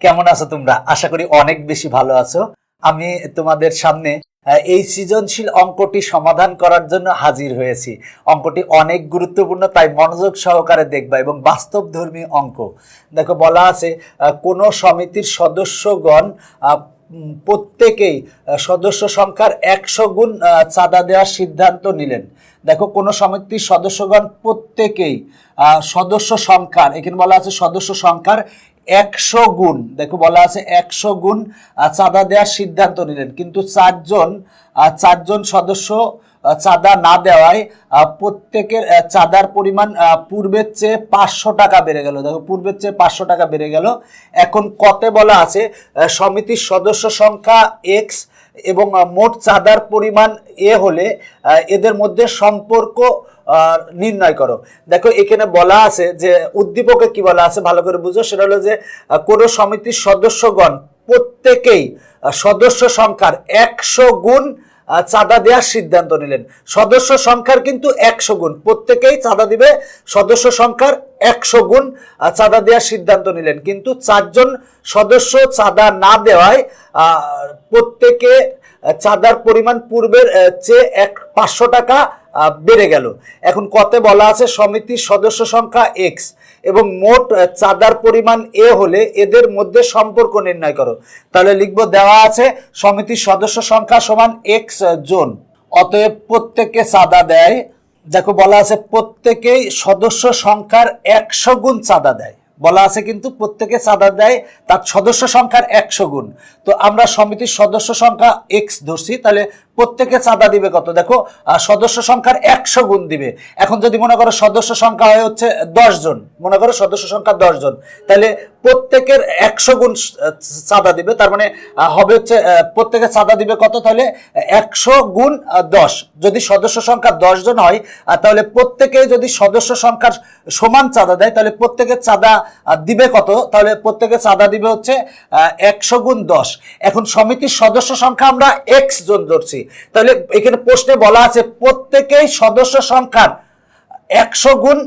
কেমন আছো তোমরা? আশা করি অনেক বেশি ভালো আছো। আমি তোমাদের সামনে এই সৃজনশীল অঙ্কটি সমাধান করার জন্য হাজির হয়েছি। অঙ্কটি অনেক গুরুত্বপূর্ণ, তাই মনোযোগ সহকারে দেখবা এবং বাস্তবধর্মী অঙ্ক। দেখো, বলা আছে কোনো সমিতির সদস্যগণ প্রত্যেকেই সদস্য সংখ্যার একশো গুণ চাঁদা দেওয়ার সিদ্ধান্ত নিলেন। দেখো, কোনো সমিতির সদস্যগণ প্রত্যেকেই সদস্য সংখ্যার, এখানে বলা আছে সদস্য সংখ্যার একশো গুণ, দেখো বলা আছে একশো গুণ চাঁদা দেওয়ার সিদ্ধান্ত নিলেন। কিন্তু চারজন চারজন সদস্য চাঁদা না দেওয়ায় প্রত্যেকের চাঁদার পরিমাণ পূর্বের চেয়ে পাঁচশো টাকা বেড়ে গেল। দেখো, পূর্বের চেয়ে পাঁচশো টাকা বেড়ে গেল। এখন কতে বলা আছে সমিতির সদস্য সংখ্যা এক্স এবং মোট চাঁদার পরিমাণ এ হলে এদের মধ্যে সম্পর্ক নির্ণয় করো। দেখো, এখানে বলা আছে যে, উদ্দীপকে কি বলা আছে? ভালো করে বুঝো। সেটা হলো যে কোনো সমিতির সদস্যগণ প্রত্যেকেই সদস্য সংখ্যার একশো গুণ চাঁদা দেওয়ার সিদ্ধান্ত নিলেন। সদস্য সংখ্যার কিন্তু একশো গুণ। প্রত্যেকেই চাঁদা দিবে, সদস্য সংখ্যার একশো গুণ চাঁদা দেওয়ার সিদ্ধান্ত নিলেন। কিন্তু চারজন সদস্য চাঁদা না দেওয়ায় প্রত্যেকে চাঁদার পরিমাণ পূর্বের চেয়ে এক পাঁচশো টাকা বেড়ে গেল। এখন কতে বলা আছে সমিতির সদস্য সংখ্যা এক্স এবং মোট চাঁদার পরিমাণ এ হলে এদের মধ্যে সম্পর্ক নির্ণয় করো। তাহলে লিখব দেওয়া আছে সমিতির সদস্য সংখ্যা সমান এক্স জন। অতএব প্রত্যেককে চাঁদা দেয়। দেখো বলা আছে প্রত্যেকেই সদস্য সংখ্যার একশো গুণ চাঁদা দেয়। বলা আছে কিন্তু প্রত্যেকে চাঁদা দেয় তার সদস্য সংখ্যার একশো গুণ। তো আমরা সমিতির সদস্য সংখ্যা এক্স ধরছি, তাহলে প্রত্যেকে চাঁদা দিবে কত? দেখো সদস্য সংখ্যার একশো গুণ দিবে। এখন যদি মনে করো সদস্য সংখ্যা হয় হচ্ছে জন, মনে করো সদস্য সংখ্যা জন, তাহলে প্রত্যেকের একশো গুণ চাঁদা দিবে, তার মানে হবে হচ্ছে প্রত্যেকে চাঁদা দিবে কত? তাহলে একশো গুণ দশ। যদি সদস্য সংখ্যা জন হয় তাহলে প্রত্যেকে যদি সদস্য সংখ্যার সমান চাঁদা দেয়, তাহলে প্রত্যেকের চাঁদা দিবে কত? তাহলে প্রত্যেকে চাঁদা দিবে হচ্ছে একশো গুণ দশ। এখন সমিতির সদস্য সংখ্যা আমরা এক্স জন ধরছি। তাহলে এখানে প্রশ্নে বলা আছে, প্রত্যেকেই সদস্য সংখ্যার একশো গুণ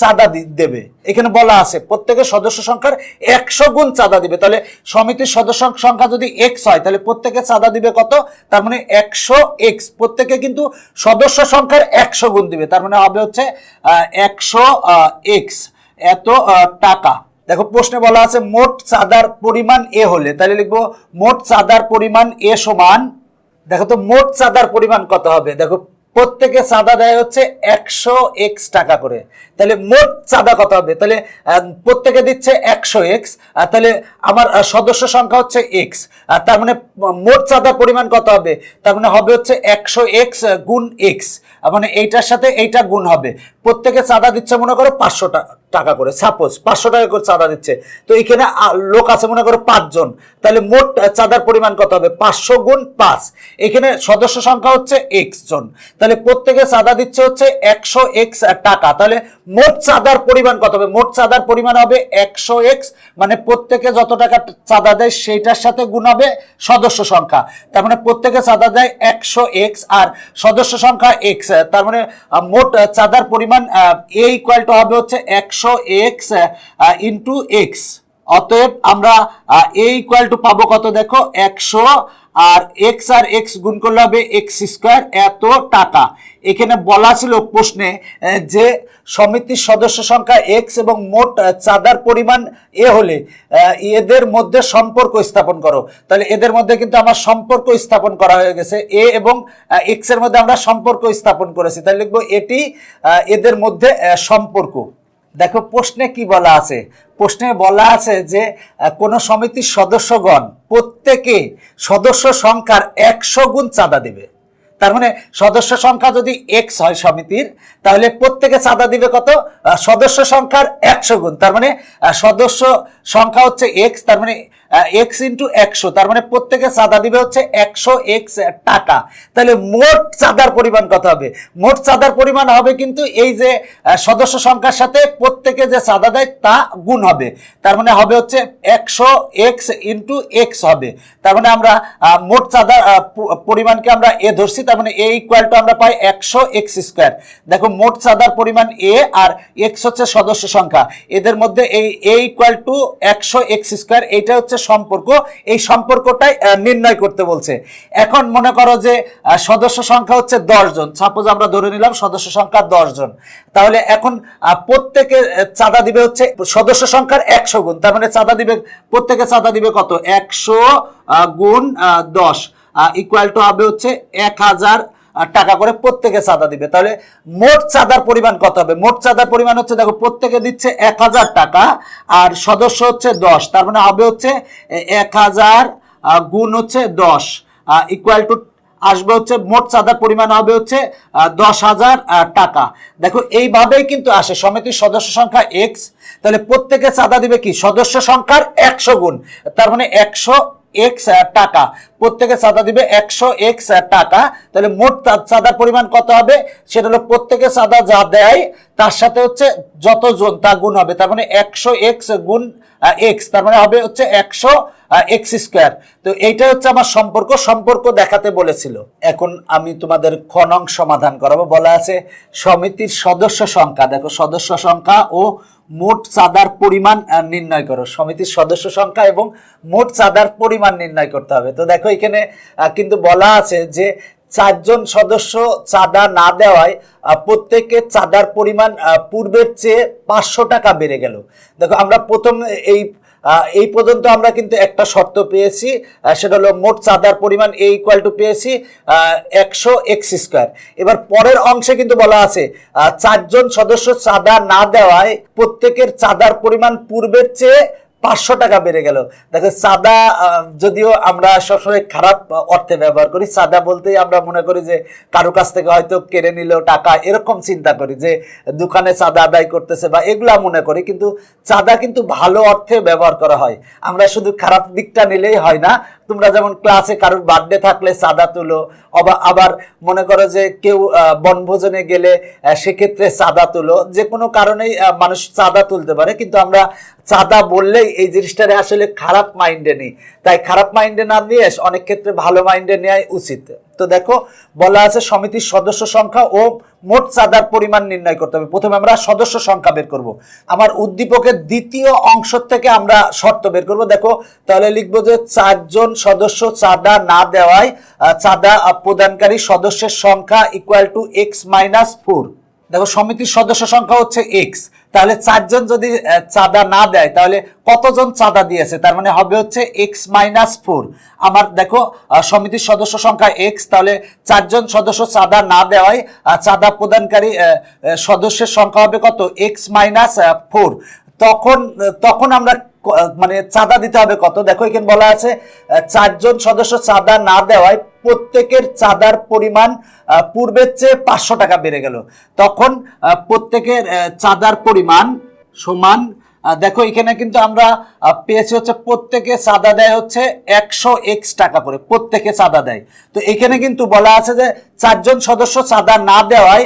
চাঁদা দেবে। এখানে বলা আছে, প্রত্যেকের সদস্য সংখ্যার একশো গুণ চাঁদা দিবে। তাহলে সমিতির সদস্য সংখ্যা যদি এক্স হয়, তাহলে প্রত্যেকে চাঁদা দিবে কত? তার মানে একশো এক্স প্রত্যেকে কিন্তু সদস্য সংখ্যার একশো গুণ দিবে। তার মানে হবে হচ্ছে একশো এক্স এত টাকা। দেখো, প্রশ্নে বলা আছে, মোট চাঁদার পরিমাণ এ হলে, তাহলে লিখব, মোট চাঁদার পরিমাণ এ সমান, দেখো তো, মোট চাঁদার পরিমাণ কত হবে? দেখো, প্রত্যেকে চাঁদা দেয় হচ্ছে একশো এক্স টাকা করে। তাহলে মোট চাঁদা কত হবে? তাহলে প্রত্যেকে দিচ্ছে একশো এক্স তাহলে আমার সদস্য সংখ্যা হচ্ছে এক্স। তার মানে মোট চাঁদার পরিমাণ কত হবে? তার মানে হবে হচ্ছে একশো এক্স গুণ এক্স। মানে এইটার সাথে এইটা গুণ হবে। প্রত্যেকে চাঁদা দিচ্ছে, মনে করো, পাঁচশো টাকা করে। সাপোজ পাঁচশো টাকা করে চাঁদা দিচ্ছে। তো এখানে লোক আছে মনে করো পাঁচজন। তাহলে মোট চাঁদার পরিমাণ কত হবে? পাঁচশো গুণ পাঁচ। এখানে সদস্য সংখ্যা হচ্ছে এক্স জন। তাহলে প্রত্যেকে চাঁদা দিচ্ছে হচ্ছে একশো এক্স টাকা। তাহলে মোট চাঁদার পরিমাণ কত হবে? মোট চাঁদার পরিমাণ হবে একশো এক্স মানে প্রত্যেকে যত টাকা চাঁদা দেয়, সেইটার সাথে গুণ হবে সদস্য সংখ্যা। তার মানে প্রত্যেকে চাঁদা দেয় একশো এক্স আর সদস্য সংখ্যা এক্স তার মানে মোট চাঁদার পরিমাণ এ ইকুয়াল হবে হচ্ছে একশো এক্স ইন্টু এক্স অতএব আমরা এ ইকুয়াল টু পাবো কত দেখো? একশো, আর এক্স আর এক্স গুণ করলে হবে এক্স স্কোয়ার এত টাকা। এখানে বলা ছিল প্রশ্নে যে সমিতির সদস্য সংখ্যা এক্স এবং মোট চাঁদার পরিমাণ এ হলে এদের মধ্যে সম্পর্ক স্থাপন করো। তাহলে এদের মধ্যে কিন্তু আমার সম্পর্ক স্থাপন করা হয়ে গেছে। এ এবং এক্সের মধ্যে আমরা সম্পর্ক স্থাপন করেছি। তাহলে লিখব এটি এদের মধ্যে সম্পর্ক। দেখো, প্রশ্নে কি বলা আছে? প্রশ্নে বলা আছে যে কোনো সমিতির সদস্যগণ প্রত্যেকে সদস্য সংখ্যার একশো গুণ চাঁদা দেবে। তার মানে সদস্য সংখ্যা যদি এক্স হয় সমিতির, তাহলে প্রত্যেকে চাঁদা দিবে কত? সদস্য সংখ্যার একশো গুণ। তার মানে সদস্য সংখ্যা হচ্ছে এক্স তার মানে এক্স ইন্টু একশো, তার মানে প্রত্যেকে চাঁদা দিবে হচ্ছে একশো এক্স টাকা। তাহলে মোট চাঁদার পরিমাণ কত হবে? মোট চাঁদার পরিমাণ হবে কিন্তু এই যে সদস্য সংখ্যার সাথে প্রত্যেকে যে চাঁদা দেয় তা গুণ হবে। তার মানে হবে হচ্ছে একশো এক্স ইন্টু এক্স হবে। তার মানে আমরা মোট প- পরিমাণকে আমরা এ ধরছি, তার মানে এ ইকুয়াল আমরা পাই একশো এক্স স্কোয়ার দেখো, মোট চাঁদার পরিমাণ এ আর এক্স হচ্ছে সদস্য সংখ্যা। এদের মধ্যে এই এ ইকুয়াল টু একশো এক্স স্কোয়ার এইটা হচ্ছে সম্পর্ক, এই সম্পর্কটাই নির্ণয় করতে বলছে। এখন মনে করো যে সদস্য সংখ্যা হচ্ছে জন। সাপোজ আমরা ধরে নিলাম সদস্য সংখ্যা জন। তাহলে এখন প্রত্যেকে চাঁদা দিবে হচ্ছে, সদস্য সংখ্যার একশো গুণ। তার মানে চাঁদা দিবে, প্রত্যেকে চাঁদা দিবে কত? একশো গুণ দশ। ইকুয়াল টু হবে হচ্ছে এক হাজার টাকা করে প্রত্যেকে চাঁদা দিবে। তাহলে মোট চাঁদার পরিমাণ কত হবে? মোট চাঁদার পরিমাণ হচ্ছে, দেখো, প্রত্যেকে দিচ্ছে এক হাজার টাকা, আর সদস্য হচ্ছে দশ। তার মানে হবে হচ্ছে এক হাজার গুণ হচ্ছে দশ। ইকুয়াল টু আসবে হচ্ছে, মোট চাঁদার পরিমাণ হবে হচ্ছে দশ হাজার টাকা। দেখো, এইভাবেই কিন্তু আসে। সমিতির সদস্য সংখ্যা এক্স তাহলে প্রত্যেকে চাঁদা দিবে কি? সদস্য সংখ্যার একশো গুণ। তার মানে একশো এক্স টাকা। প্রত্যেকে চাঁদা দিবে একশো এক্স টাকা। তাহলে মোট চাঁদার পরিমাণ কত হবে? সেটা হলো প্রত্যেকে চাঁদা যা দেয়, তার সাথে হচ্ছে যত জন তা গুণ হবে। তার মানে একশো এক্স গুণ এক্স তার মানে হবে হচ্ছে একশো এক্স স্কোয়ার তো এইটা হচ্ছে আমার সম্পর্ক। সম্পর্ক দেখাতে বলেছিল। এখন আমি তোমাদের খনং সমাধান করাবো। বলা আছে সমিতির সদস্য সংখ্যা। দেখো সদস্য সংখ্যা ও মোট চাঁদার পরিমাণ নির্ণয় করো। সমিতির সদস্য সংখ্যা এবং মোট চাঁদার পরিমাণ নির্ণয় করতে হবে। তো দেখো এখানে কিন্তু বলা আছে যে চারজন সদস্য চাঁদা না দেওয়ায় প্রত্যেকে চাঁদার পরিমাণ পূর্বের চেয়ে পাঁচশো টাকা বেড়ে গেল। দেখো আমরা প্রথম এই এই পর্যন্ত আমরা কিন্তু একটা শর্ত পেয়েছি সেটা হলো মোট চাঁদার পরিমাণ এ ইকুয়াল টু পেয়েছি একশো এক্স স্কোয়ার এবার পরের অংশে কিন্তু বলা আছে চারজন সদস্য চাঁদা না দেওয়ায় প্রত্যেকের চাঁদার পরিমাণ পূর্বের চেয়ে পাঁচশো টাকা বেড়ে গেল। দেখো চাঁদা যদিও আমরা সবসময় খারাপ অর্থে ব্যবহার করি চাঁদা বলতেই আমরা মনে করি যে কারও কাছ থেকে হয়তো কেড়ে নিল টাকা, এরকম চিন্তা করি যে দোকানে চাঁদা আদায় করতেছে বা এগুলা মনে করি, কিন্তু চাঁদা কিন্তু ভালো অর্থে ব্যবহার করা হয়। আমরা শুধু খারাপ দিকটা নিলেই হয় না তোমরা যেমন ক্লাসে কারোর বার্থডে থাকলে চাঁদা তুলো আবার মনে করো যে কেউ বনভোজনে গেলে সেক্ষেত্রে চাঁদা তুলো। যে কোনো কারণেই মানুষ চাঁদা তুলতে পারে, কিন্তু আমরা চাঁদা বললেই এই জিনিসটারে আসলে খারাপ মাইন্ডে নিই। তাই খারাপ মাইন্ডে না নিয়ে অনেক ক্ষেত্রে ভালো মাইন্ডে নেওয়াই উচিত। তো দেখো, বলা আছে সমিতির সদস্য সংখ্যা ও মোট চাঁদার পরিমাণ নির্ণয় করতে হবে। প্রথমে আমরা সদস্য সংখ্যা বের করব। আমার উদ্দীপকের দ্বিতীয় অংশ থেকে আমরা শর্ত বের করব। দেখো, তাহলে লিখব যে চারজন সদস্য চাঁদা না দেওয়ায় চাঁদা প্রদানকারী সদস্যের সংখ্যা equal to x minus four দেখো, সমিতির সদস্য সংখ্যা হচ্ছে এক্স তাহলে চারজন যদি চাঁদা না দেয়, তাহলে কতজন চাঁদা দিয়েছে? তার মানে হবে হচ্ছে এক্স মাইনাস ফোর আমার দেখো সমিতির সদস্য সংখ্যা এক্স তাহলে চারজন সদস্য চাঁদা না দেওয়ায় চাঁদা প্রদানকারী সদস্যের সংখ্যা হবে কত? এক্স মাইনাস ফোর তখন তখন আমরা মানে চাঁদা দিতে হবে কত? দেখো, এখানে বলা আছে চারজন সদস্য চাঁদা না দেওয়ায় প্রত্যেকের চাঁদার পরিমাণ পূর্বের চেয়ে পাঁচশো টাকা বেড়ে গেল। তখন প্রত্যেকের চাঁদার পরিমাণ সমান দেখো, এখানে কিন্তু আমরা পেয়েছি হচ্ছে প্রত্যেকে চাঁদা দেয় হচ্ছে একশো এক্স টাকা করে, প্রত্যেকে চাঁদা দেয়। তো এখানে কিন্তু বলা আছে যে চারজন সদস্য চাঁদা না দেওয়ায়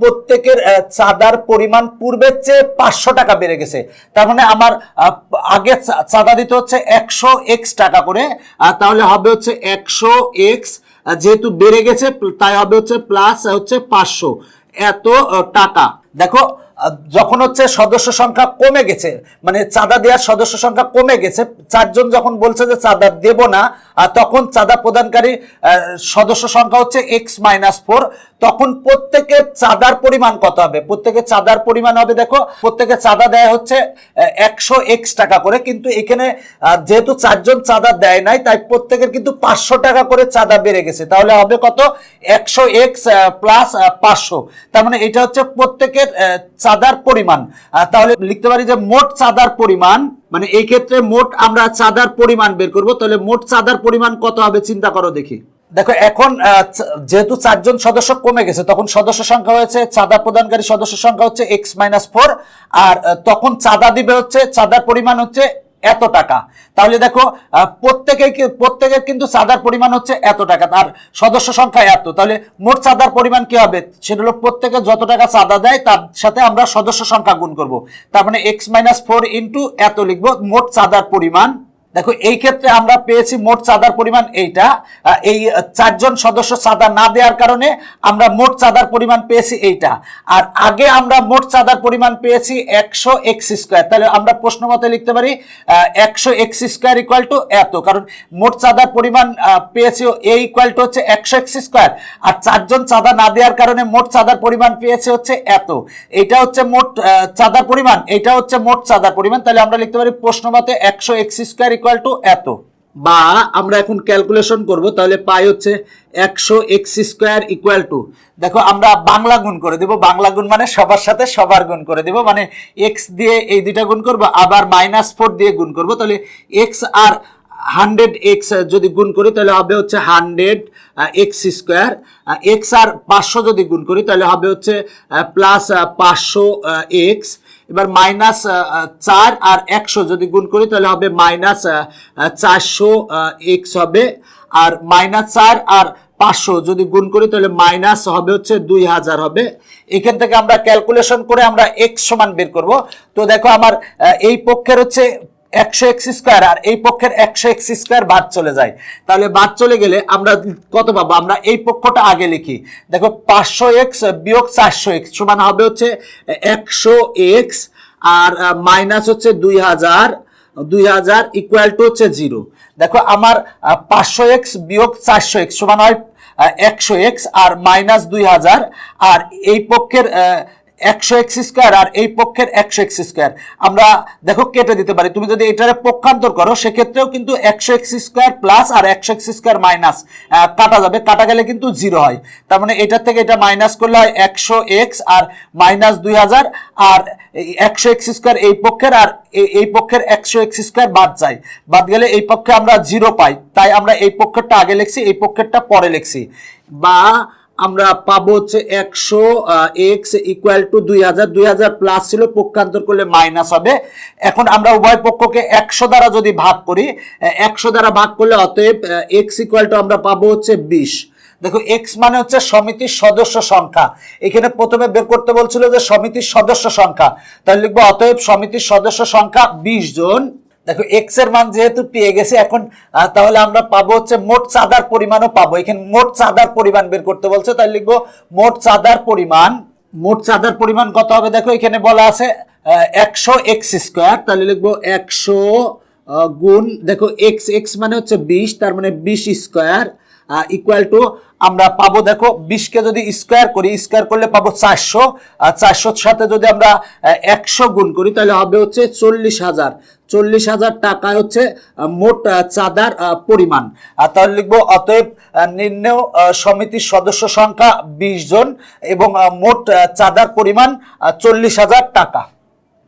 প্রত্যেকের চাঁদার পরিমাণ পূর্বের চেয়ে পাঁচশো টাকা বেড়ে গেছে। তার মানে আমার আগে চাঁদা দিতে হচ্ছে একশো এক্স টাকা করে তাহলে হবে হচ্ছে একশো এক্স যেহেতু বেড়ে গেছে, তাই হবে হচ্ছে প্লাস হচ্ছে পাঁচশো। এত টাকা। দেখো যখন হচ্ছে সদস্য সংখ্যা কমে গেছে মানে চাঁদা দেওয়ার সদস্য সংখ্যা কমে গেছে, চারজন যখন বলছে যে চাঁদা দেব না তখন চাঁদা প্রদানকারী সদস্য সংখ্যা হচ্ছে এক্স মাইনাস ফোর তখন প্রত্যেকের চাঁদার পরিমাণ কত হবে? প্রত্যেকের চাঁদার পরিমাণ হবে, দেখো প্রত্যেকের চাঁদা দেয় হচ্ছে একশো এক্স টাকা করে, কিন্তু এখানে যেহেতু চারজন চাঁদা দেয় নাই, তাই প্রত্যেকের কিন্তু পাঁচশো টাকা করে চাঁদা বেড়ে গেছে। তাহলে হবে কত? একশো এক্স প্লাস পাঁচশো। তার মানে এটা হচ্ছে প্রত্যেকের চাঁদার পরিমাণ। তাহলে লিখতে পারি যে মোট চাঁদার পরিমাণ মানে এই ক্ষেত্রে মোট আমরা চাঁদার পরিমাণ বের করব, তাহলে মোট চাঁদার পরিমাণ কত হবে? চিন্তা করো দেখি। দেখো, এখন যেহেতু চারজন সদস্য কমে গেছে, তখন সদস্য সংখ্যা হয়েছে, চাঁদা প্রদানকারী সদস্য সংখ্যা হচ্ছে এক্স মাইনাস ফোর আর তখন চাঁদা দিবে হচ্ছে, চাঁদার পরিমাণ হচ্ছে এত টাকা। তাহলে দেখো প্রত্যেকে প্রত্যেকের কিন্তু চাঁদার পরিমাণ হচ্ছে এত টাকা তার সদস্য সংখ্যা এত। তাহলে মোট চাঁদার পরিমাণ কি হবে? সেটা হলো প্রত্যেকে যত টাকা চাঁদা দেয়, তার সাথে আমরা সদস্য সংখ্যা গুণ করব। তার মানে এক্স মাইনাস ফোর ইন্টু এত লিখব, মোট চাঁদার পরিমাণ দেখো, এই ক্ষেত্রে আমরা পেয়েছি মোট চাঁদার পরিমাণ এইটা। এই চারজন সদস্য চাঁদা না দেওয়ার কারণে আমরা মোট চাঁদার পরিমাণ পেয়েছি এইটা। আর আগে আমরা মোট চাঁদার পরিমাণ পেয়েছি একশো এক্স স্কোয়ার। তাহলে আমরা প্রশ্ন মতে লিখতে পারি একশো এক্স স্কোয়ার ইকুয়াল টু এত। কারণ মোট চাঁদার পরিমাণ পেয়েছি এ ইকুয়াল টু হচ্ছে একশো এক্স স্কোয়ার। আর চারজন চাঁদা না দেওয়ার কারণে মোট চাঁদার পরিমাণ পেয়েছে হচ্ছে এত। এটা হচ্ছে মোট চাঁদার পরিমাণ। এটা হচ্ছে মোট চাঁদার পরিমাণ। তাহলে আমরা লিখতে পারি প্রশ্ন মতে একশো এক্স স্কোয়ার ইকুয়াল টু এত। বা আমরা এখন ক্যালকুলেশন করব, তাহলে পাই হচ্ছে একশো এক্স স্কোয়ার ইকুয়াল টু দেখো, আমরা বাংলা গুণ করে দেব। বাংলা গুণ মানে সবার সাথে সবার গুণ করে দেব। মানে এক্স দিয়ে এই দুইটা গুণ করব, আবার মাইনাস ফোর দিয়ে গুণ করব। তাহলে এক্স আর হান্ড্রেড এক্স যদি গুণ করি, তাহলে হবে হচ্ছে হান্ড্রেড এক্স স্কোয়ার এক্স আর পাঁচশো যদি গুণ করি, তাহলে হবে হচ্ছে প্লাস পাঁচশো এক্স এবার মাইনাস চার আর একশো যদি গুণ করি, তাহলে হবে মাইনাস চারশো এক্স হবে। আর মাইনাস চার আর পাঁচশো যদি গুণ করি, তাহলে মাইনাস হবে হচ্ছে দুই হাজার হবে। এখান থেকে আমরা ক্যালকুলেশন করে আমরা এক্স সমান বের করব। তো দেখো আমার এই পক্ষের হচ্ছে একশো এক্স স্কোয়ার আর এই পক্ষের একশো এক্স স্কোয়ার বাদ চলে যায়। তাহলে বাদ চলে গেলে আমরা কত পাবো? আমরা এই পক্ষটা আগে লিখি। দেখো, পাঁচশো এক্স বিয়োগ চারশো এক্স সমান হবে হচ্ছে একশো এক্স আর মাইনাস হচ্ছে দুই হাজার দুই হাজার ইকুয়াল টু হচ্ছে জিরো দেখো, আমার পাঁচশো এক্স বিয়োগ চারশো এক্স সমান হয় একশো এক্স আর মাইনাস দুই হাজার। আর এই পক্ষের একশো এক্স স্কোয়ার আর এই পক্ষের একশো এক্স স্কোয়ার আমরা দেখো কেটে দিতে পারি। তুমি যদি এটারে পক্ষান্তর করো, সেক্ষেত্রেও কিন্তু একশো এক্স স্কোয়ার প্লাস আর একশো এক্স স্কোয়ার মাইনাস কাটা যাবে। কাটা গেলে কিন্তু জিরো হয়। তার মানে এটার থেকে এটা মাইনাস করলে হয় একশো এক্স আর মাইনাস দুই হাজার। আর একশো এক্স স্কোয়ার এই পক্ষের আর এই পক্ষের একশো এক্স স্কোয়ার বাদ যায়। বাদ গেলে এই পক্ষে আমরা জিরো পাই। তাই আমরা এই পক্ষেরটা আগে লিখছি, এই পক্ষেরটা পরে লিখছি। বা আমরা পাবো হচ্ছে একশো এক্স ইকুয়াল টু দুই হাজার। দুই হাজার প্লাস ছিল, পক্ষান্তর করলে মাইনাস হবে। এখন আমরা উভয় পক্ষকে একশো দ্বারা যদি ভাগ করি একশো দ্বারা ভাগ করলে অতএব এক্স ইকুয়াল টু আমরা পাবো হচ্ছে বিশ। দেখো এক্স মানে হচ্ছে সমিতির সদস্য সংখ্যা। এখানে প্রথমে বের করতে বলছিল যে সমিতির সদস্য সংখ্যা। তাহলে লিখব, অতএব সমিতির সদস্য সংখ্যা বিশ জন। দেখো এক্সের মান যেহেতু পেয়ে গেছে, এখন তাহলে আমরা পাবো হচ্ছে মোট চাঁদার পরিমাণও পাবো। এখানে মোট চাঁদার পরিমাণ বের করতে বলছে তাহলে লিখব মোট চাঁদার পরিমাণ, মোট চাঁদার পরিমাণ কত হবে? দেখো, এখানে বলা আছে একশো এক্স স্কোয়ার তাহলে লিখব একশো গুণ, দেখো এক্স এক্স মানে হচ্ছে বিশ, তার মানে বিশ স্কোয়ার ইকুয়াল টু আমরা পাবো, দেখো বিশকে যদি স্কোয়ার করি স্কোয়ার করলে পাবো চারশো, আর চারশোর সাথে যদি আমরা একশো গুণ করি, তাহলে হবে হচ্ছে চল্লিশ হাজার। চল্লিশ হাজার টাকা হচ্ছে মোট চাঁদার পরিমাণ। তাহলে লিখব, অতএব নিম্ন সমিতির সদস্য সংখ্যা বিশ জন এবং মোট চাঁদার পরিমাণ চল্লিশ হাজার টাকা।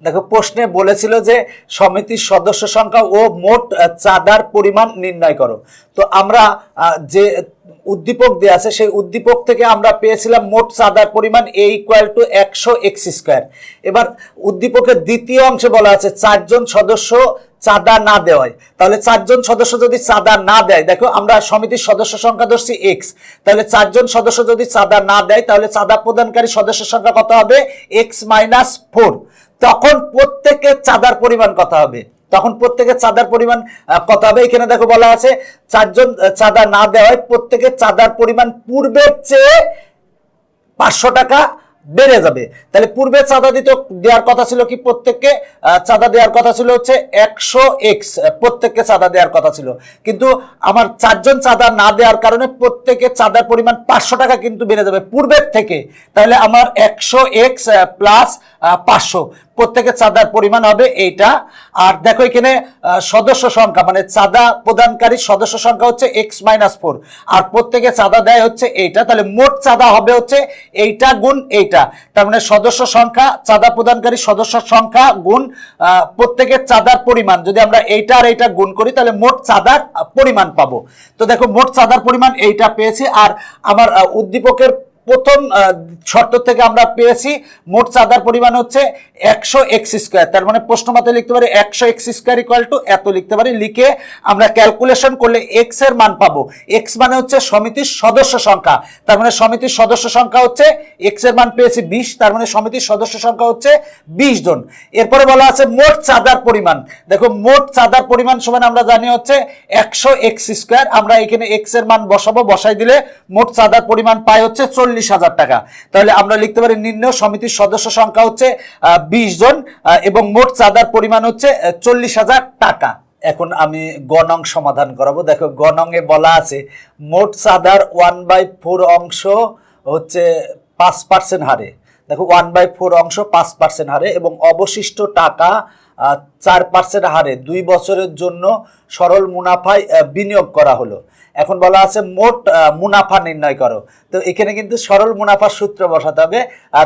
দেখো, প্রশ্নে বলেছিল যে সমিতির সদস্য সংখ্যা ও মোট চাঁদার পরিমাণ নির্ণয় করো। তো আমরা যে উদ্দীপক দেওয়া আছে, সেই উদ্দীপক থেকে আমরা পেয়েছিলাম মোট চাঁদার পরিমাণ এ ইকুয়াল টু একশো এক্স স্কোয়ার এবার উদ্দীপকের দ্বিতীয় অংশে বলা আছে, চারজন সদস্য চাঁদা না দেওয়ায়। তাহলে চারজন সদস্য যদি চাঁদা না দেয়, দেখো, আমরা সমিতির সদস্য সংখ্যা ধরছি এক্স তাহলে চারজন সদস্য যদি চাঁদা না দেয়, তাহলে চাঁদা প্রদানকারী সদস্য সংখ্যা কত হবে? এক্স মাইনাস ফোর তখন প্রত্যেকের চাঁদার পরিমাণ কথা হবে? তখন প্রত্যেকের চাঁদার পরিমাণ কত হবে? এখানে দেখো বলা আছে, চারজন চাঁদা না দেওয়ায় প্রত্যেকের চাঁদার পরিমাণ পূর্বের চেয়ে পাঁচশো টাকা বেড়ে যাবে। তাহলে পূর্বে চাঁদা দিতে, দেওয়ার কথা ছিল কি প্রত্যেককে? চাঁদা দেওয়ার কথা ছিল হচ্ছে একশো এক্স প্রত্যেককে চাঁদা দেওয়ার কথা ছিল। কিন্তু আমার চারজন চাঁদা না দেওয়ার কারণে প্রত্যেকে চাঁদার পরিমাণ পাঁচশো টাকা কিন্তু বেড়ে যাবে পূর্বের থেকে। তাহলে আমার একশো এক্স প্লাস পাঁচশো। প্রত্যেকের চাঁদার পরিমাণ হবে এইটা। আর দেখো এখানে সদস্য সংখ্যা মানে চাঁদা প্রদানকারী সদস্য সংখ্যা হচ্ছে এক্স মাইনাস ফোর। আর প্রত্যেকে চাঁদা দেয় হচ্ছে এইটা, তাহলে মোট চাঁদা হবে হচ্ছে এইটা গুণ এইটা। তার মানে সদস্য সংখ্যা, চাঁদা প্রদানকারী সদস্য সংখ্যা গুণ প্রত্যেকের চাঁদার পরিমাণ। যদি আমরা এইটা আর এইটা গুণ করি, তাহলে মোট চাঁদার পরিমাণ পাবো। তো দেখো, মোট চাঁদার পরিমাণ এইটা পেয়েছি। আর আমার উদ্দীপকের প্রথম শর্ত থেকে আমরা পেয়েছি, মোট চাঁদার পরিমাণ হচ্ছে একশো এক্স স্কোয়ার। তার মানে প্রশ্ন মতে লিখতে পারি একশো এক্স স্কোয়ার ইকুয়াল টু এত লিখতে পারি। লিখে আমরা ক্যালকুলেশন করলে এক্সের মান পাবো। এক্স মানে হচ্ছে সমিতির সদস্য সংখ্যা। তার মানে সমিতির সদস্য সংখ্যা হচ্ছে এক্সের মান পেয়েছি বিশ, তার মানে সমিতির সদস্য সংখ্যা হচ্ছে বিশ জন। এরপরে বলা আছে মোট চাঁদার পরিমাণ। দেখো, মোট চাঁদার পরিমাণ সমান আমরা জানি হচ্ছে একশো এক্স স্কোয়ার। আমরা এখানে এক্সের মান বসাবো, বসাই দিলে মোট চাঁদার পরিমাণ পাই হচ্ছে চল্লিশ হাজার টাকা। তাহলে আমরা লিখতে পারি নিম্ন সমিতির সদস্য সংখ্যা হচ্ছে বিশ জন এবং মোট চাঁদার পরিমাণ হচ্ছে চল্লিশ হাজার টাকা। এখন আমি গণং সমাধান করাবো। দেখো, গণংয়ে বলা আছে, মোট চাঁদার ওয়ান বাই ফোর অংশ হচ্ছে পাঁচ পার্সেন্ট হারে। দেখো, ওয়ান বাই ফোর অংশ পাঁচ পার্সেন্ট হারে, এবং অবশিষ্ট টাকা চার পার্সেন্ট হারে দুই বছরের জন্য সরল মুনাফায় বিনিয়োগ করা হলো। এখন বলা আছে মোট মুনাফা নির্ণয় করো। তো এখানে কিন্তু সরল মুনাফার সূত্র বসাতে হবে।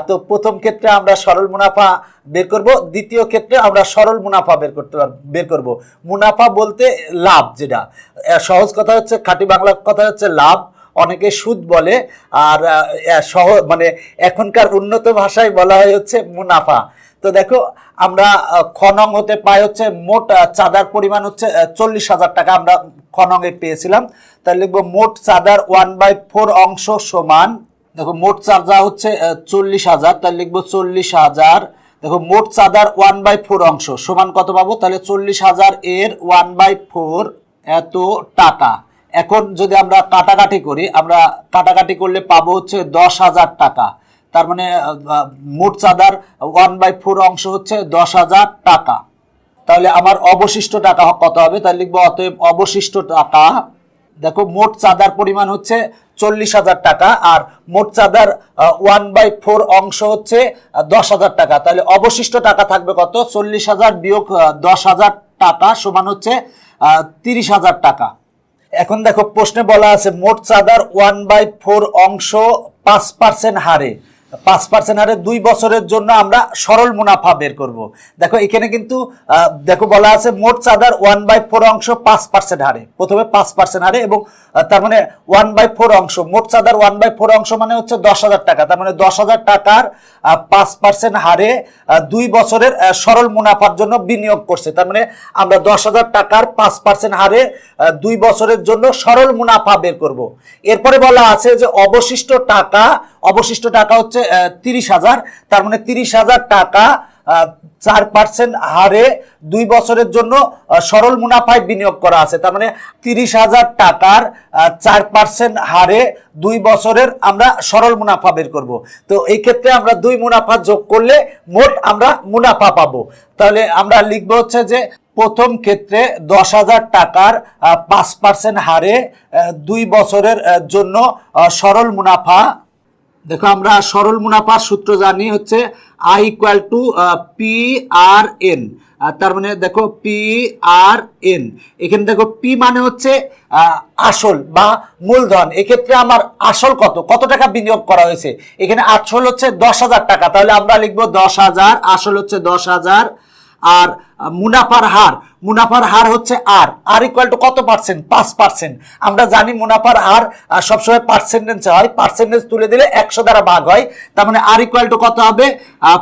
তো প্রথম ক্ষেত্রে আমরা সরল মুনাফা বের করব, দ্বিতীয় ক্ষেত্রে আমরা সরল মুনাফা বের করতে বের করব। মুনাফা বলতে লাভ যেটা। সহজ কথা হচ্ছে, খাঁটি বাংলা কথা হচ্ছে লাভ। অনেকে সুদ বলে আর সহ মানে এখনকার উন্নত ভাষায় বলা হয় হচ্ছে মুনাফা। তো দেখো, আমরা খনং হতে পাই হচ্ছে মোট চাঁদার পরিমাণ হচ্ছে চল্লিশ হাজার টাকা আমরা খনঙে পেয়েছিলাম। তাহলে লিখব মোট চাঁদার ওয়ান বাই ফোর অংশ সমান, দেখো মোট চাঁদা হচ্ছে চল্লিশ হাজার, তাহলে লিখব চল্লিশ হাজার, দেখো মোট চাঁদার ওয়ান বাই ফোর অংশ সমান কত পাবো? তাহলে চল্লিশ হাজার এর ওয়ান বাই ফোর এত টাকা। এখন যদি আমরা কাটাকাটি করি, আমরা কাটাকাটি করলে পাবো হচ্ছে দশ হাজার টাকা। তার মানে মোট চাঁদার ওয়ান বাই ফোর অংশ হচ্ছে দশ হাজার টাকা। তাহলে আমার অবশিষ্ট টাকা কত হবে? তাহলে লিখব, অতএব অবশিষ্ট টাকা, দেখো, মোট চাঁদার পরিমাণ হচ্ছে চল্লিশ হাজার টাকা, আর মোট চাঁদার ওয়ান বাই ফোর অংশ হচ্ছে দশ হাজার টাকা। তাহলে অবশিষ্ট টাকা থাকবে কত? চল্লিশ হাজার বিয়োগ দশ হাজার টাকা সমান হচ্ছে তিরিশ হাজার টাকা। এখন দেখো প্রশ্নে বলা আছে মোট চাঁদার ওয়ান বাই ফোর অংশ পাঁচ পার্সেন্ট হারে। পাঁচ পার্সেন্ট হারে দুই বছরের জন্য আমরা সরল মুনাফা বের করব। দেখো, এখানে কিন্তু দেখো বলা আছে মোট চাঁদার ওয়ান বাই ফোর অংশ পাঁচ পার্সেন্ট হারে। প্রথমে পাঁচ পার্সেন্ট হারে এবং তার মানে ওয়ান বাই ফোর অংশ। মোট চাঁদার ওয়ান বাই ফোর অংশ মানে হচ্ছে দশ হাজার টাকা। তার মানে দশ হাজার টাকার পাঁচ পার্সেন্ট হারে দুই বছরের সরল মুনাফার জন্য বিনিয়োগ করছে। তার মানে আমরা দশ হাজার টাকার পাঁচ পার্সেন্ট হারে দুই বছরের জন্য সরল মুনাফা বের করব। এরপরে বলা আছে যে অবশিষ্ট টাকা অবশিষ্ট টাকা হচ্ছে তিরিশ হাজার। তার মানে তিরিশ হাজার টাকা চার পার্সেন্ট হারে দুই বছরের জন্য সরল মুনাফায় বিনিয়োগ করা আছে। তার মানে তিরিশ হাজার টাকার চার পার্সেন্ট হারে দুই বছরের আমরা সরল মুনাফা বের করব। তো এই ক্ষেত্রে আমরা দুই মুনাফা যোগ করলে মোট আমরা মুনাফা পাবো। তাহলে আমরা লিখব হচ্ছে যে, প্রথম ক্ষেত্রে দশ হাজার টাকার পাঁচ পার্সেন্ট হারে দুই বছরের জন্য সরল মুনাফা দেখো আমরা সরল মুনাফার সূত্র জানি হচ্ছে I equal to P R N তার মানে দেখো পি আর এন এখানে দেখো পি মানে হচ্ছে আসল বা মূলধন। এক্ষেত্রে আমার আসল কত? কত টাকা বিনিয়োগ করা হয়েছে? এখানে আসল হচ্ছে দশ হাজার টাকা। তাহলে আমরা লিখব দশ হাজার, আসল হচ্ছে দশ হাজার আর মুনাফার হার মুনাফার হার হচ্ছে আর আর ইকুয়াল টু কত পার্সেন্ট পাঁচ পার্সেন্ট আমরা জানি মুনাফার হার সবসময় পার্সেন্টেজ হয় পার্সেন্টেজ তুলে দিলে একশো দ্বারা ভাগ হয়। তার মানে আর ইকুয়াল টু কত হবে?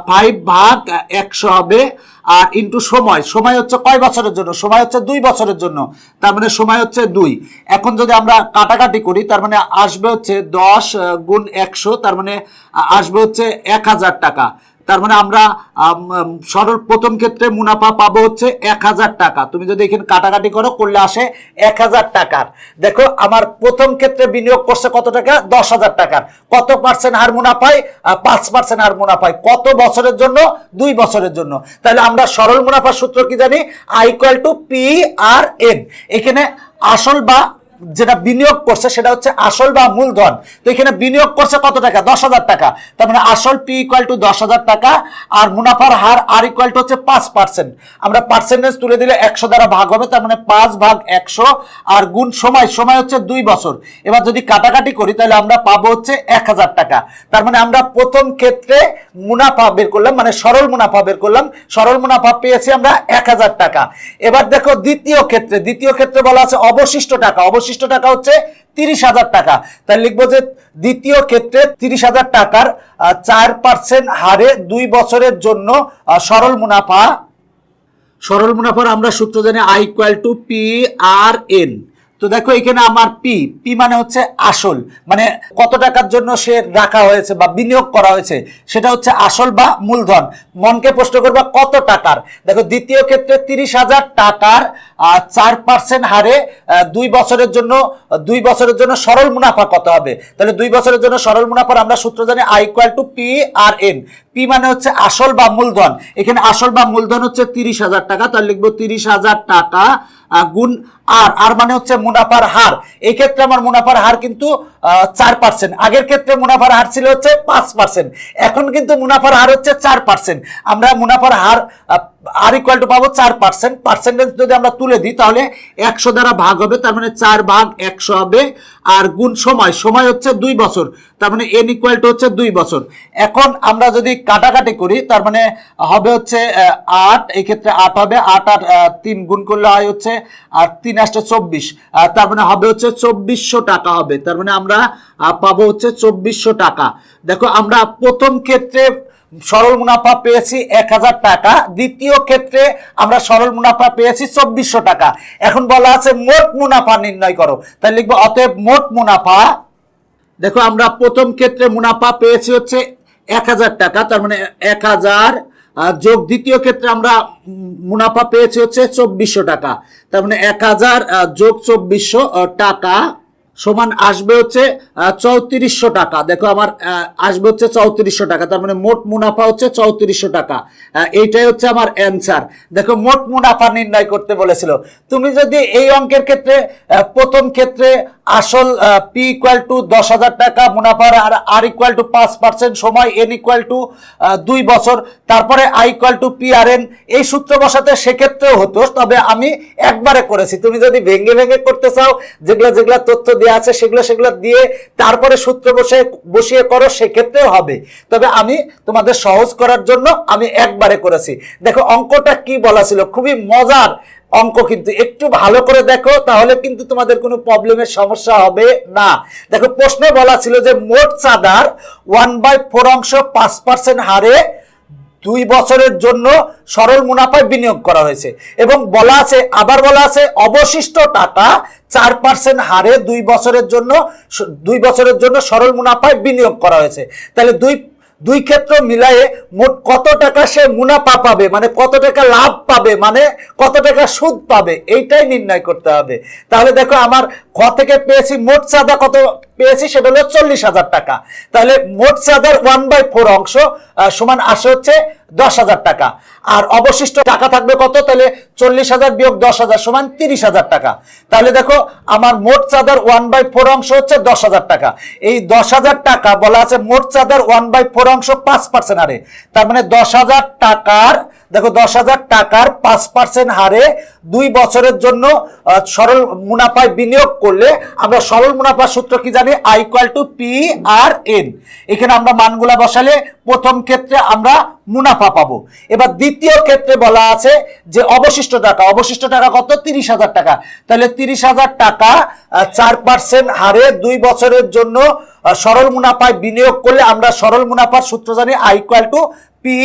ফাইভ ভাগ একশো হবে। আর ইন্টু সময় সময় হচ্ছে কয় বছরের জন্য? সময় হচ্ছে দুই বছরের জন্য। তার মানে সময় হচ্ছে দুই। এখন যদি আমরা কাটাকাটি করি, তার মানে আসবে হচ্ছে দশ গুণ একশো, তার মানে আসবে হচ্ছে এক হাজার টাকা। তার মানে আমরা আম, আম, সরল প্রথম ক্ষেত্রে মুনাফা পাবো হচ্ছে এক হাজার টাকা। তুমি যদি এখানে কাটাকাটি করো করলে আসে এক হাজার টাকার। দেখো আমার প্রথম ক্ষেত্রে বিনিয়োগ করছে কত টাকা? দশ হাজার টাকার। কত পার্সেন্ট হার মুনাফায়? পাঁচ পার্সেন্ট হার মুনাফায়। কত বছরের জন্য? দুই বছরের জন্য। তাহলে আমরা সরল মুনাফার সূত্র কি জানি? I equal to P R N এখানে আসল বা যেটা বিনিয়োগ করছে সেটা হচ্ছে আসল বা মূলধন তো এখানে বিনিয়োগ করছে কত টাকা? দশ হাজার টাকা। তার মানে আসল পি ইকুয়াল টু দশ হাজার টাকা আর মুনাফার হার আর ইকুয়াল টু হচ্ছে পাঁচ পার্সেন্ট আমরা পার্সেন্টেজ তুলে দিলে একশো দ্বারা ভাগ হবে, তার মানে পাঁচ ভাগ একশো আর গুণ সময় সময় হচ্ছে দুই বছর। এবার যদি কাটাকাটি করি, তাহলে আমরা পাবো হচ্ছে এক হাজার টাকা। তার মানে আমরা প্রথম ক্ষেত্রে মুনাফা বের করলাম মানে সরল মুনাফা বের করলাম। সরল মুনাফা পেয়েছি আমরা এক হাজার টাকা। এবার দেখো দ্বিতীয় ক্ষেত্রে। দ্বিতীয় ক্ষেত্রে বলা আছে অবশিষ্ট টাকা। অবশিষ্ট অবশিষ্ট টাকা হচ্ছে তিরিশ হাজার টাকা। তাই লিখব যে দ্বিতীয় ক্ষেত্রে তিরিশ হাজার টাকার চার পার্সেন্ট হারে দুই বছরের জন্য সরল মুনাফা। সরল মুনাফার আমরা সূত্র জানি I equal to P R N তো দেখো এখানে আমার পি পি মানে হচ্ছে আসল মানে কত টাকার জন্য সে রাখা হয়েছে বা বিনিয়োগ করা হয়েছে, সেটা হচ্ছে আসল বা মূলধন। মনকে প্রশ্ন করবা, কত টাকার? দেখো দ্বিতীয় ক্ষেত্রে তিরিশ হাজার টাকার চার পার্সেন্ট হারে দুই বছরের জন্য, দুই বছরের জন্য সরল মুনাফা কত হবে? তাহলে দুই বছরের জন্য সরল মুনাফার আমরা সূত্র জানি I equal to P R N P মানে হচ্ছে আসল বা মূলধন। এখানে আসল বা মূলধন হচ্ছে তিরিশ হাজার টাকা, তাহলে লিখব তিরিশ হাজার টাকা গুণ আর আর মানে হচ্ছে মুনাফার হার। এই ক্ষেত্রে আমার মুনাফার হার কিন্তু চার পার্সেন্ট আগের ক্ষেত্রে মুনাফার হার ছিল হচ্ছে পাঁচ পার্সেন্ট এখন কিন্তু মুনাফার হার হচ্ছে চার পার্সেন্ট আমরা মুনাফার হার আর ইকুয়াল টু পাবো চার পার্সেন্ট পার্সেন্টেজ যদি আমরা তুলে দিই, তাহলে একশো দ্বারা ভাগ হবে, তার মানে চার ভাগ একশো হবে, আর গুণ সময় সময় হচ্ছে দুই বছর, তার মানে এন ইকুয়াল টু হচ্ছে দুই বছর। এখন আমরা যদি কাটাকাটি করি, তার মানে হবে হচ্ছে আট, এই ক্ষেত্রে আট হবে, আট আট তিন গুণ করলে হয় হচ্ছে, আর তিন আসতে চব্বিশ তার মানে হবে হচ্ছে চব্বিশশো টাকা হবে, তার মানে আমরা পাবো হচ্ছে চব্বিশশো টাকা। দেখো, আমরা প্রথম ক্ষেত্রে সরল মুনাফা পেয়েছি এক হাজার টাকা। দ্বিতীয় ক্ষেত্রে আমরা সরল মুনাফা পেয়েছি চব্বিশশো টাকা। এখন বলা আছে মোট মুনাফা নির্ণয় করো। তাই লিখব, অতএব মোট মুনাফা, দেখো আমরা প্রথম ক্ষেত্রে মুনাফা পেয়েছি হচ্ছে এক হাজার টাকা, তার মানে এক হাজার যোগ দ্বিতীয় ক্ষেত্রে আমরা মুনাফা পেয়েছি হচ্ছে চব্বিশশো টাকা। তার মানে এক হাজার যোগ চব্বিশশো টাকা। সমান আসবে হচ্ছে চৌত্রিশশো টাকা। দেখো আমার আসবে হচ্ছে চৌত্রিশশো টাকা, তার মানে মোট মুনাফা হচ্ছে চৌত্রিশশো টাকা। এইটাই হচ্ছে আমার অ্যান্সার দেখো, মোট মুনাফা নির্ণয় করতে বলেছিল। তুমি যদি এই অঙ্কের ক্ষেত্রে প্রথম ক্ষেত্রে আসল পি ইকুয়াল টু দশ হাজার টাকা, মুনাফার আর আর ইকুয়াল টু পাঁচ পার্সেন্ট সময় এন ইকুয়াল টু দুই বছর, তারপরে I equal to P R N এই সূত্র বসাতে সেক্ষেত্রেও হতো, তবে আমি একবারে করেছি। তুমি যদি ভেঙে ভেঙে করতে চাও, যেগুলো যেগুলো তথ্য দেওয়া আছে সেগুলো সেগুলো দিয়ে তারপরে সূত্র বসে বসিয়ে করো, সেক্ষেত্রেও হবে। তবে আমি তোমাদের সহজ করার জন্য আমি একবারে করেছি। দেখো, অঙ্কটা কি বলা ছিল? খুবই মজার অঙ্ক কিন্তু। একটু ভালো করে দেখো, তাহলে কিন্তু তোমাদের কোনো প্রবলেমের সমস্যা হবে না। দেখো, প্রশ্নে বলা ছিল যে মোট চাঁদার ওয়ান বাই ফোর অংশ পাঁচ পার্সেন্ট হারে দুই বছরের জন্য সরল মুনাফায় বিনিয়োগ করা হয়েছে। এবং বলা আছে, আবার বলা আছে, অবশিষ্ট টাকা চার পার্সেন্ট হারে দুই বছরের জন্য দুই বছরের জন্য সরল মুনাফায় বিনিয়োগ করা হয়েছে। তাহলে দুই দুই ক্ষেত্র মিলায়ে মোট কত টাকা সে মুনাফা পাবে? মানে কত টাকা লাভ পাবে? মানে কত টাকা সুদ পাবে? এইটাই নির্ণয় করতে হবে। তাহলে দেখো, আমার খ থেকে পেয়েছি, মোট চাঁদা কত পেয়েছি? সেটা হলো চল্লিশ হাজার টাকা। তাহলে মোট চাঁদার ওয়ান বাই ফোর অংশ সমান আসে হচ্ছে দশ হাজার টাকা। আর অবশিষ্ট টাকা থাকবে কত? তাহলে চল্লিশ হাজার বিয়োগ দশ হাজার সমান তিরিশ হাজার টাকা। তাহলে দেখো, আমার মোট চাঁদার ওয়ান বাই ফোর অংশ হচ্ছে দশ হাজার টাকা। এই দশ হাজার টাকা বলা আছে মোট চাঁদার ওয়ান বাই ফোর অংশ পাঁচ পার্সেন্ট হারে। তার মানে দশ হাজার টাকার দেখো, দশ হাজার টাকার পাঁচ পার্সেন্ট হারে দুই বছরের জন্য সরল মুনাফায় বিনিয়োগ করলে আমরা সরল মুনাফার সূত্র কি জানি? I equal to P R N এখানে আমরা মানগুলা বসালে প্রথম ক্ষেত্রে আমরা মুনাফা পাবো। এবার দ্বিতীয় ক্ষেত্রে বলা আছে যে অবশিষ্ট টাকা অবশিষ্ট টাকা কত? তিরিশ হাজার টাকা। তাহলে তিরিশ হাজার টাকা চার পার্সেন্ট হারে দুই বছরের জন্য সরল মুনাফায় বিনিয়োগ করলে আমরা সরল মুনাফার সূত্র জানি I to P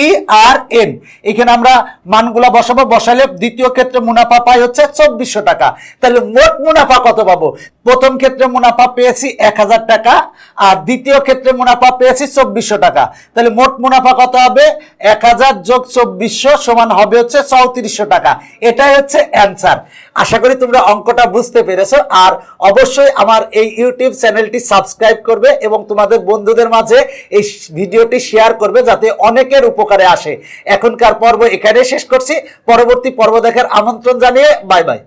R N এখানে আমরা মানগুলা বসাবো বসালে দ্বিতীয় ক্ষেত্রে মুনাফা পাই হচ্ছে চব্বিশশো টাকা। তাহলে মোট মুনাফা কত পাবো? প্রথম ক্ষেত্রে মুনাফা পেয়েছি এক হাজার টাকা, আর দ্বিতীয় ক্ষেত্রে মুনাফা পেয়েছি চব্বিশশো টাকা। তাহলে মোট মুনাফা কত হবে? এক হাজার যোগ চব্বিশশো সমান হবে হচ্ছে চৌত্রিশশো টাকা। এটাই হচ্ছে অ্যান্সার। আশা করি তোমরা অঙ্কটা বুঝতে পেরেছ, আর অবশ্যই আমার এই ইউটিউব চ্যানেলটি সাবস্ক্রাইব করবে এবং তোমাদের বন্ধুদের মাঝে এই ভিডিওটি শেয়ার করবে যাতে অনেকের উপকারে আসে। এখনকার পর্ব এখানে শেষ করছি। পরবর্তী পর্ব দেখার আমন্ত্রণ জানিয়ে বাই বাই।